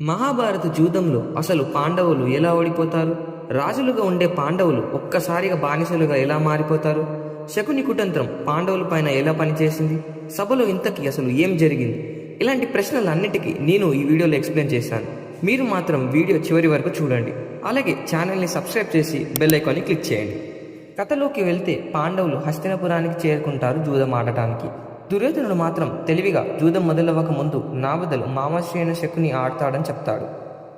మహాభారత జూదంలో అసలు పాండవులు ఎలా ఓడిపోతారు? రాజులుగా ఉండే పాండవులు ఒక్కసారిగా బానిసలుగా ఎలా మారిపోతారు? శకుని కుటంత్రం పాండవుల పైన ఎలా పనిచేసింది? సభలో ఇంతకీ అసలు ఏం జరిగింది? ఇలాంటి ప్రశ్నలన్నిటికీ నేను ఈ వీడియోలో ఎక్స్ప్లెయిన్ చేశాను. మీరు మాత్రం వీడియో చివరి వరకు చూడండి. అలాగే ఛానల్ని సబ్స్క్రైబ్ చేసి బెల్ ఐకాన్ని క్లిక్ చేయండి. కథలోకి వెళ్తే పాండవులు హస్తినపురానికి చేరుకుంటారు జూదం ఆడటానికి దుర్యోధనుడు మాత్రం తెలివిగా జూదం మొదలవ్వక ముందు నా బదులు మామశ్రేణ శకుని ఆడతాడని చెప్తాడు.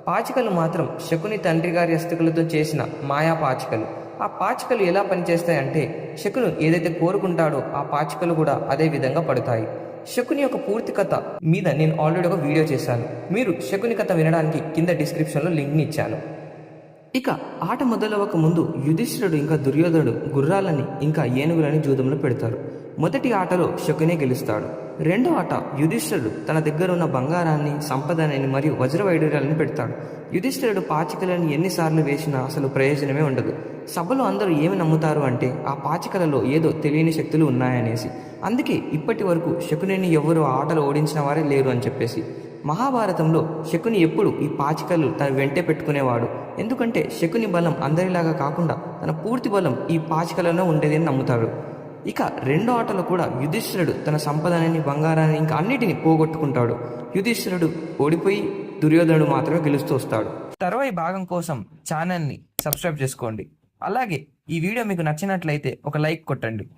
పాచికలు మాత్రం శకుని తండ్రి గారి అస్థికలతో చేసిన మాయా పాచికలు. ఆ పాచికలు ఎలా పనిచేస్తాయంటే శకును ఏదైతే కోరుకుంటాడో ఆ పాచికలు కూడా అదే విధంగా పడతాయి. శకుని యొక్క పూర్తి కథ మీద నేను ఆల్రెడీ ఒక వీడియో చేశాను. మీరు శకుని కథ వినడానికి కింద డిస్క్రిప్షన్లో లింక్ని ఇచ్చాను. ఇక ఆట మొదలవక ముందు యుధిష్ఠిరుడు ఇంకా దుర్యోధనుడు గుర్రాలని ఇంకా ఏనుగులని జూదంలో పెడతారు. మొదటి ఆటలో శకునే గెలుస్తాడు. రెండో ఆట యుధిష్ఠిరుడు తన దగ్గర ఉన్న బంగారాన్ని సంపదని మరియు వజ్రవైడూర్యాలను పెడతాడు. యుధిష్ఠిరుడు పాచికలను ఎన్నిసార్లు వేసినా అసలు ప్రయోజనమే ఉండదు. సభలో అందరూ ఏమి నమ్ముతారు అంటే ఆ పాచికలలో ఏదో తెలియని శక్తులు ఉన్నాయనేసి. అందుకే ఇప్పటి వరకు శకునిని ఎవరు ఆటలు ఓడించిన వారే లేరు అని చెప్పేసి. మహాభారతంలో శకుని ఎప్పుడు ఈ పాచికలు తన వెంటే పెట్టుకునేవాడు. ఎందుకంటే శకుని బలం అందరిలాగా కాకుండా తన పూర్తి బలం ఈ పాచికలలో ఉండేది అని నమ్ముతాడు ఇక రెండో ఆటలో కూడా యుధిష్ఠిరుడు తన సంపదని బంగారాన్ని ఇంకా అన్నిటిని పోగొట్టుకుంటాడు. యుధిష్ఠిరుడు ఓడిపోయి దుర్యోధనుడు మాత్రమే గెలుస్తూ వస్తాడు. తర్వాయి భాగం కోసం ఛానల్ని సబ్స్క్రైబ్ చేసుకోండి. అలాగే ఈ వీడియో మీకు నచ్చినట్లయితే ఒక లైక్ కొట్టండి.